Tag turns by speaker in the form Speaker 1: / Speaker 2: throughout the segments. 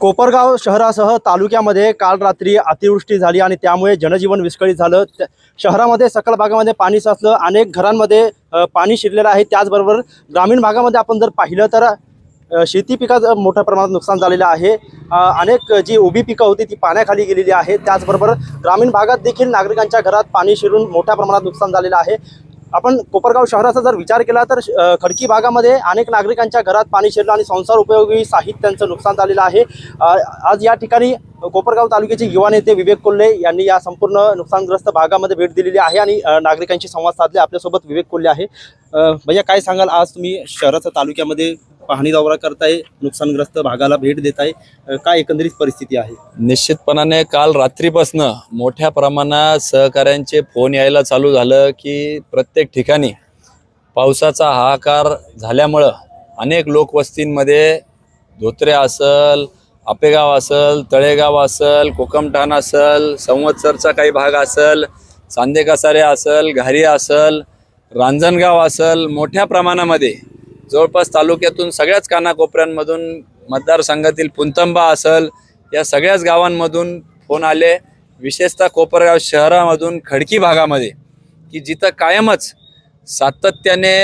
Speaker 1: कोपरगाव शहरासह तालुक्यामध्ये काल रात्री अतिवृष्टी झाली आणि त्यामुळे जनजीवन विस्कळीत झालं. त्या- शहरामध्ये सकल भागामध्ये पाणी साचलं. अनेक घरांमध्ये पाणी शिरलेलं आहे. त्याचबरोबर ग्रामीण भागामध्ये आपण जर पाहिलं तर शेती पिकाचं मोठ्या प्रमाणात नुकसान झालेलं आहे. अनेक जी उभी पिकं होती ती पाण्याखाली गेलेली आहे त्याचबरोबर ग्रामीण भागात देखील नागरिकांच्या घरात पाणी शिरून मोठ्या प्रमाणात नुकसान झालेलं आहे. आपण कोपरगाव शहराचा जर विचार केला तर खडकी भागामध्ये अनेक नागरिकांच्या घरात पाणी शिरलं आणि संसार उपयोगी साहित्यांचं नुकसान झालेलं आहे. आज या ठिकाणी कोपरगाव तालुक्याचे युवा नेते विवेक कोल्हे यांनी या संपूर्ण नुकसानग्रस्त भागामध्ये भेट दिलेली आहे आणि नागरिकांशी संवाद साधले. आपल्यासोबत विवेक कोल्हे आहे. भैया काय सांगाल? आज तुम्ही शहराच्या तालुक्यामध्ये पाहणी दौरा करताय नुकसानग्रस्त भागाला भेट देत आहे काय एकंदरीत परिस्थिती आहे?
Speaker 2: निश्चितपणाने काल रात्रीपासनं मोठ्या प्रमाणात सहकाऱ्यांचे फोन यायला चालू झालं की प्रत्येक ठिकाणी पावसाचा हाहाकार झाल्यामुळं अनेक लोकवस्तींमध्ये धोत्रे असल आपेगाव असल तळेगाव असल कोकमठाण असल संवत्सरचा काही भाग असल चांदेकसारे असल घारी असल रांजणगाव असल मोठ्या प्रमाणामध्ये जवळपास तालुक्यातून सगळ्याच कानाकोपऱ्यांमधून मतदारसंघातील पुंतंबा असल या सगळ्याच गावांमधून फोन आले. विशेषतः कोपरगाव शहरामधून खडकी भागामध्ये की जिथं कायमच सातत्याने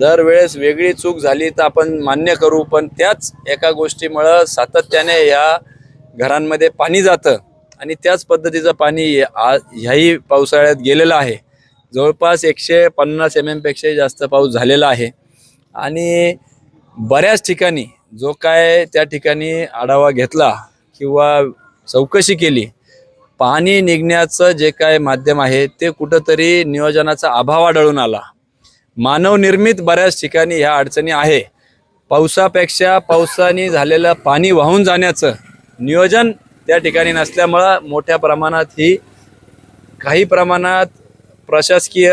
Speaker 2: दरवेळेस वेगळी चूक झाली तर आपण मान्य करू पण त्याच एका गोष्टीमुळं सातत्याने या घरांमध्ये पाणी जातं आणि त्याच पद्धतीचं पाणी ह्याही पावसाळ्यात गेलेलं आहे. जवळपास एकशे पन्नास एम एमपेक्षाही जास्त पाऊस झालेला आहे. आणि बऱ्याच ठिकाणी जो काय त्या ठिकाणी आढावा घेतला किंवा चौकशी केली पाणी निघण्याचं जे काय माध्यम आहे ते कुठंतरी नियोजनाचा अभाव आढळून आला. मानवनिर्मित बऱ्याच ठिकाणी ह्या अडचणी आहे. पावसापेक्षा पावसाने झालेलं पाणी वाहून जाण्याचं नियोजन त्या ठिकाणी नसल्यामुळं मोठ्या प्रमाणात ही काही प्रमाणात प्रशासकीय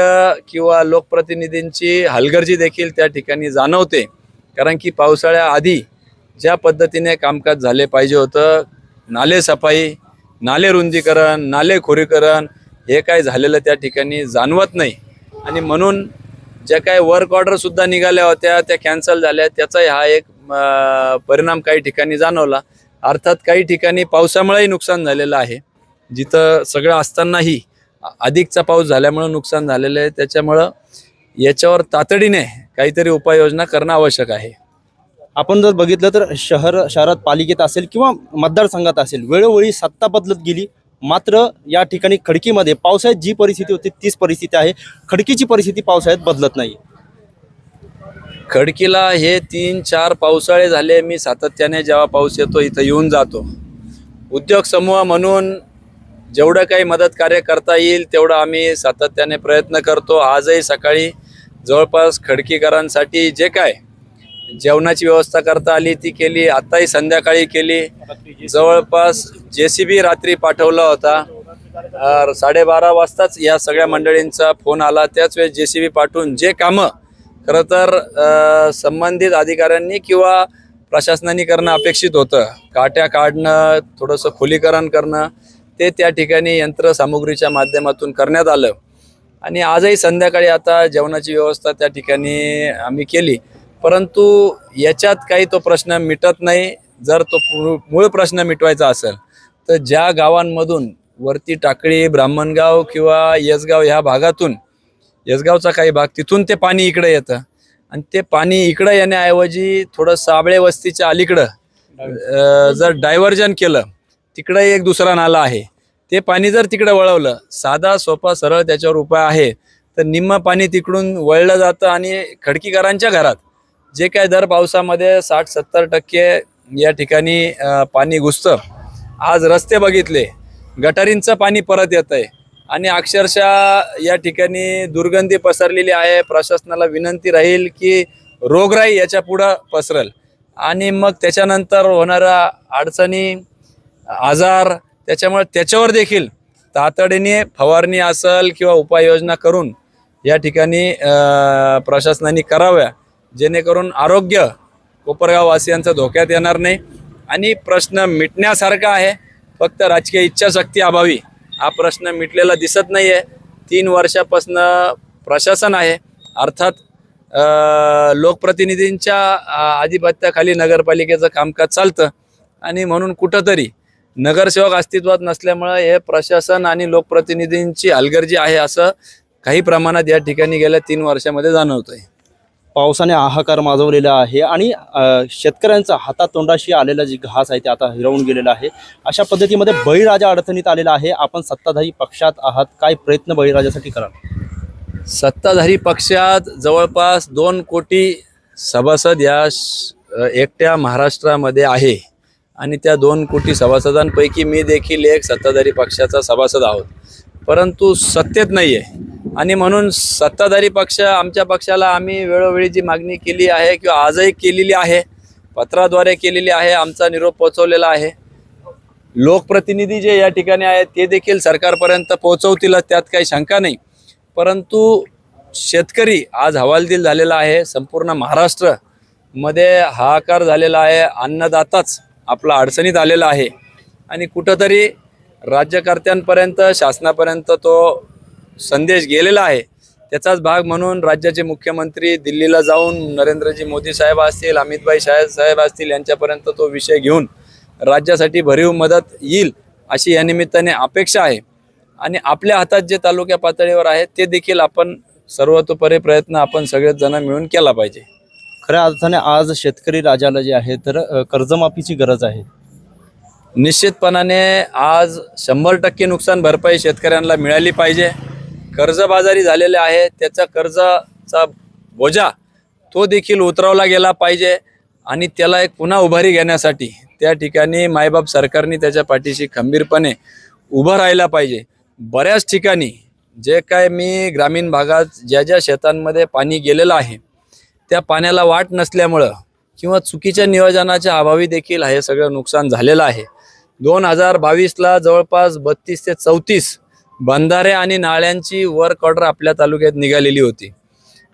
Speaker 2: किंवा लोकप्रतिनिधींची हलगर्जी देखील त्या ठिकाणी जाणवते. कारण की पावसाळ्याआधी ज्या पद्धतीने कामकाज झाले पाहिजे होतं नाले सफाई नाले रुंदीकरण नाले खोरीकरण हे काय झालेलं त्या ठिकाणी जाणवत नाही. आणि म्हणून ज्या काय वर्क ऑर्डरसुद्धा निघाल्या होत्या त्या कॅन्सल झाल्या त्याचा हा एक परिणाम काही ठिकाणी जाणवला. अर्थात काही ठिकाणी पावसामुळेही नुकसान झालेलं आहे. जिथं सगळं असतानाही अधिकचा पाऊस झाल्यामुळं नुकसान झालेलं आहे. त्याच्यामुळं याच्यावर तातडीने काहीतरी उपाययोजना करणं आवश्यक आहे.
Speaker 1: आपण जर बघितलं तर शहर शहरात पालिकेत असेल किंवा मतदारसंघात असेल वेळोवेळी सत्ता बदलत गेली मात्र या ठिकाणी खडकीमध्ये पावसाळ्यात जी परिस्थिती होती तीच परिस्थिती आहे. खडकीची परिस्थिती पावसाळ्यात बदलत नाही.
Speaker 2: खडकीला हे तीन चार पावसाळे झाले मी सातत्याने जेव्हा पाऊस येतो इथं येऊन जातो. उद्योग समूह म्हणून जेवढं काही मदत कार्य करता येईल तेवढं आम्ही सातत्याने प्रयत्न करतो. आजही सकाळी जवळपास खडकीकरांसाठी जे काय जेवणाची व्यवस्था करता आली ती केली. आत्ताही संध्याकाळी केली. जवळपास जे सी बी रात्री पाठवला होता. साडेबारा वाजताच या सगळ्या मंडळींचा फोन आला. त्याच वेळेस जे सी बी पाठवून जे कामं खरं तर संबंधित अधिकाऱ्यांनी किंवा प्रशासनाने करणं अपेक्षित होतं. काट्या काढणं थोडंसं खोलीकरण करणं ते त्या ठिकाणी यंत्रसामुग्रीच्या माध्यमातून करण्यात आलं. आणि आजही संध्याकाळी आता जेवणाची व्यवस्था त्या ठिकाणी आम्ही केली. परंतु याच्यात काही तो प्रश्न मिटत नाही. जर तो मूळ प्रश्न मिटवायचा असेल तर ज्या गावांमधून वरती टाकळी ब्राह्मणगाव किंवा यसगाव ह्या भागातून यसगावचा काही भाग तिथून ते पाणी इकडं येतं. आणि ते पाणी इकडं येण्याऐवजी थोडं साबळे वस्तीच्या अलीकडं जर डायव्हर्जन केलं तिकडं एक दुसरा नाला आहे. ते पाणी जर तिकडं वळवलं साधा सोपा सरळ त्याच्यावर उपाय आहे तर निम्म पाणी तिकडून वळलं जातं आणि खडकीकरांच्या घरात जे काय दर पावसामध्ये साठ सत्तर टक्के या ठिकाणी पाणी घुसतं. आज रस्ते बघितले गटारींचं पाणी परत येत आहे आणि अक्षरशः या ठिकाणी दुर्गंधी पसरलेली आहे. प्रशासनाला विनंती राहील की रोगराई याच्या पुढं पसरल. आणि मग त्याच्यानंतर होणाऱ्या अडचणी आजार त्याच्यामुळे त्याच्यावर देखील तातडीने फवारणी असेल किंवा उपाययोजना करून या ठिकाणी प्रशासनाने कराव्या जेणेकरून आरोग्य कोपरगाववासियांचा धोक्यात येणार नाही. आणि प्रश्न मिटण्यासारखा आहे. फक्त राजकीय इच्छाशक्ती अभावी हा प्रश्न मिटलेला दिसत नाही आहे तीन वर्षापासून प्रशासन आहे. अर्थात लोकप्रतिनिधींच्या आधिपत्याखाली नगरपालिकेचं कामकाज चालतं. आणि म्हणून कुठंतरी नगरसेवक अस्तित्वात नसल्यामुळं हे प्रशासन आणि लोकप्रतिनिधींची हलगर्जी आहे असं काही प्रमाणात या ठिकाणी गेल्या तीन वर्षामध्ये जाणवतंय.
Speaker 1: पावसाने हाहाकार माजवलेला आहे आणि शेतकऱ्यांचा हातातोंडाशी आलेला जी घास आहे ते आता हिरवून गेलेला आहे. अशा पद्धतीमध्ये बळीराजा अडचणीत आलेला आहे. आपण सत्ताधारी पक्षात आहात. काय प्रयत्न बळीराजासाठी कराल?
Speaker 2: सत्ताधारी पक्षात जवळपास दोन कोटी सभासद या एकट्या महाराष्ट्रामध्ये आहे. आणि त्या दोन कोटी सभासदांपैकी मी देखील एक सत्ताधारी पक्षाचा सभासद आहोत. परंतु सत्तेत नाही आहे आणि म्हणून सत्ताधारी पक्ष आमच्या पक्षाला आम्ही वेळोवेळी जी मागणी केली आहे किंवा आजही केलेली आहे पत्राद्वारे केलेली आहे आमचा निरोप पोचवलेला आहे. लोकप्रतिनिधी जे या ठिकाणी आहेत ते देखील सरकारपर्यंत पोहोचवतीलच त्यात काही शंका नाही. परंतु शेतकरी आज हवालदिल झालेला आहे संपूर्ण महाराष्ट्रमध्ये हाहाकार झालेला आहे अन्नदाताच. आपला अडचणीत आलेला आहे. आणि कुठंतरी राज्यकर्त्यांपर्यंत शासनापर्यंत तो संदेश गेलेला आहे. त्याचाच भाग म्हणून राज्याचे मुख्यमंत्री दिल्लीला जाऊन नरेंद्रजी मोदी साहेब असतील अमितभाई शाह साहेब असतील यांच्यापर्यंत तो विषय घेऊन राज्यासाठी भरीव मदत येईल अशी या निमित्ताने अपेक्षा आहे. आणि आपल्या हातात जे तालुक्या पातळीवर आहे ते देखील आपण सर्वतोपरी प्रयत्न आपण सगळेच जण मिळून केला पाहिजे.
Speaker 1: खऱ्या अर्थाने आज शेतकरी राजाला जे आहे तर कर्जमाफीची गरज आहे.
Speaker 2: निश्चितपणाने आज शंभर टक्के नुकसान भरपाई शेतकऱ्यांना मिळाली पाहिजे. कर्जबाजारी झालेले आहे त्याचा कर्जाचा बोजा तो देखील उतरवला गेला पाहिजे आणि त्याला एक पुन्हा उभारी घेण्यासाठी त्या ठिकाणी मायबाप सरकारने त्याच्या पाठीशी खंबीरपणे उभं राहायला पाहिजे. बऱ्याच ठिकाणी जे काय मी ग्रामीण भागात ज्या ज्या शेतांमध्ये पाणी गेलेलं आहे त्या पाण्याला वाट नसल्यामुळं किंवा चुकीच्या नियोजनाच्या अभावी देखील हे सगळं नुकसान झालेलं आहे. दोन हजार बावीसला जवळपास बत्तीस ते चौतीस बंधारे आणि नाळ्यांची वर्क ऑर्डर आपल्या तालुक्यात निघालेली होती.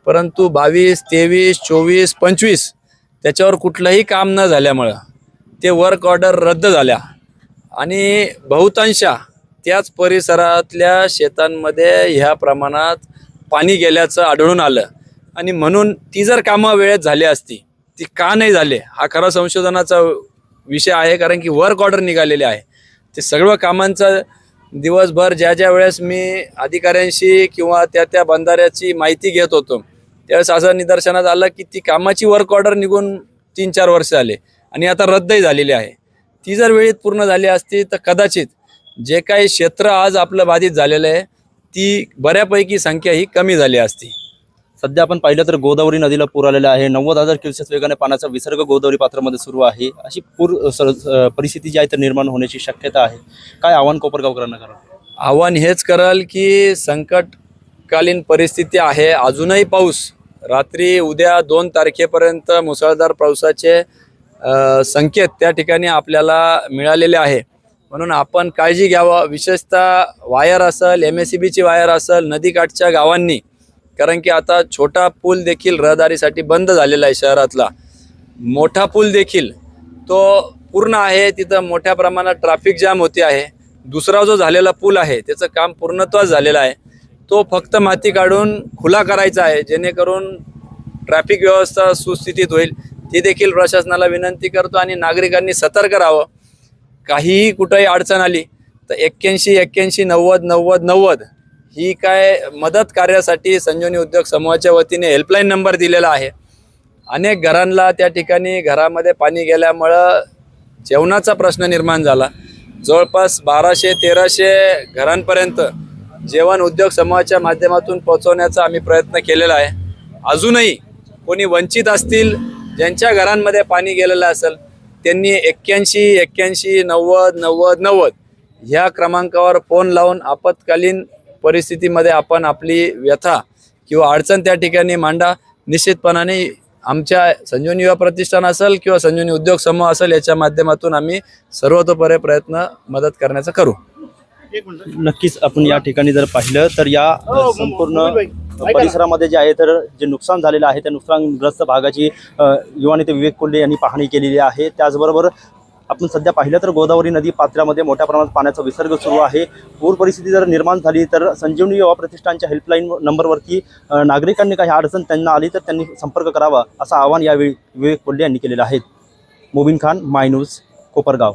Speaker 2: परंतु बावीस तेवीस चोवीस पंचवीस त्याच्यावर कुठलंही काम न झाल्यामुळं ते वर्क ऑर्डर रद्द झाल्या. आणि बहुतांशा त्याच परिसरातल्या शेतांमध्ये ह्या प्रमाणात पाणी गेल्याचं आढळून आलं. आणि म्हणून ती जर कामं वेळेत झाली असती ती का नाही झाले? हा खरा संशोधनाचा विषय आहे कारण की वर्क ऑर्डर निघालेले आहे. ते सर्व कामांचं दिवसभर ज्या ज्या वेळेस मी अधिकाऱ्यांशी किंवा त्या त्या बंधाऱ्याची माहिती घेत होतो त्यावेळेस असं निदर्शनात आलं की ती कामाची वर्क ऑर्डर निघून तीन चार वर्ष झाले आणि आता रद्दही झालेली आहे. ती जर वेळेत पूर्ण झाली असती तर कदाचित जे काही क्षेत्र आज आपलं बाधित झालेलं आहे ती बऱ्यापैकी संख्या ही कमी झाली असती.
Speaker 1: सध्या आपण पाहिलं तर गोदावरी नदीला पूर आलेला आहे. नव्वद हजार क्युसेस वेगाने पाण्याचा विसर्ग गोदावरी पात्रामध्ये सुरू आहे. अशी पूर परिस्थिती जी आहे तर निर्माण होण्याची शक्यता आहे. काय आव्हान कोपरगावकरांना करा
Speaker 2: आव्हान हेच कराल की संकटकालीन परिस्थिती आहे. अजूनही पाऊस. रात्री उद्या दोन तारखेपर्यंत मुसळधार पावसाचे संकेत त्या ठिकाणी आपल्याला मिळालेले आहे. म्हणून आपण काळजी घ्यावं. विशेषतः वायर असेल एम एस सी बीची वायर असेल नदीकाठच्या गावांनी कारण की आता छोटा पूल देखील रहदारीसाठी बंद झालेला आहे शहरातला. मोठा पूल देखील तो पूर्ण आहे तिथं मोठ्या प्रमाणात ट्रॅफिक जाम होते आहे. दुसरा जो झालेला पूल आहे त्याचं काम पूर्णत्वाच झालेलं आहे. तो फक्त माती काढून खुला करायचा आहे जेणेकरून ट्रॅफिक व्यवस्था सुस्थितीत होईल. ती देखील प्रशासनाला विनंती करतो आणि नागरिकांनी सतर्क राहावं. काहीही कुठंही अडचण आली तर एक्क्याऐंशी एक्क्याऐंशी नव्वद नव्वद नव्वद ही काय मदत कार्यासाठी संजीवनी उद्योग समूहाच्या वतीने हेल्पलाईन नंबर दिलेला आहे. अनेक घरांना त्या ठिकाणी घरामध्ये पाणी गेल्यामुळं जेवणाचा प्रश्न निर्माण झाला. जवळपास बाराशे तेराशे घरांपर्यंत जेवण उद्योग समूहाच्या माध्यमातून पोहोचवण्याचा आम्ही प्रयत्न केलेला आहे. अजूनही कोणी वंचित असतील ज्यांच्या घरांमध्ये पाणी गेलेलं असेल त्यांनी एक्क्याऐंशी एक्क्याऐंशी नव्वद नव्वद नव्वद ह्या क्रमांकावर फोन लावून आपत्कालीन परिस्थितीमध्ये आपण आपली व्यथा किंवा अडचण त्या ठिकाणी मांडा. निश्चितपणाने आमच्या संजीवनी युवा प्रतिष्ठान असेल किंवा संजीवनी उद्योग समूह असेल याच्या माध्यमातून आम्ही सर्वतोपरी प्रयत्न मदत करण्याचा करू.
Speaker 1: नक्कीच आपण या ठिकाणी जर पाहिलं तर या अ, संपूर्ण परिसरामध्ये जे आहे तर जे नुकसान झालेलं आहे त्या नुकसानग्रस्त भागाची अ, युवा नेते विवेक कोल्हे यांनी पाहणी केलेली आहे. त्याचबरोबर आपण सध्या पाहिलं तर गोदावरी नदी पात्रामध्ये मोठ्या प्रमाणात पाण्याचा विसर्ग सुरू आहे. पूर परिस्थिती जर निर्माण झाली तर संजीवनी युवा प्रतिष्ठानच्या हेल्पलाईन नंबरवरती नागरिकांनी काही अडचण त्यांना आली तर त्यांनी संपर्क करावा असं आवाहन यावेळी विवेक कोल्हे यांनी केलेलं आहे. Mubin Khan my news Kopargaon.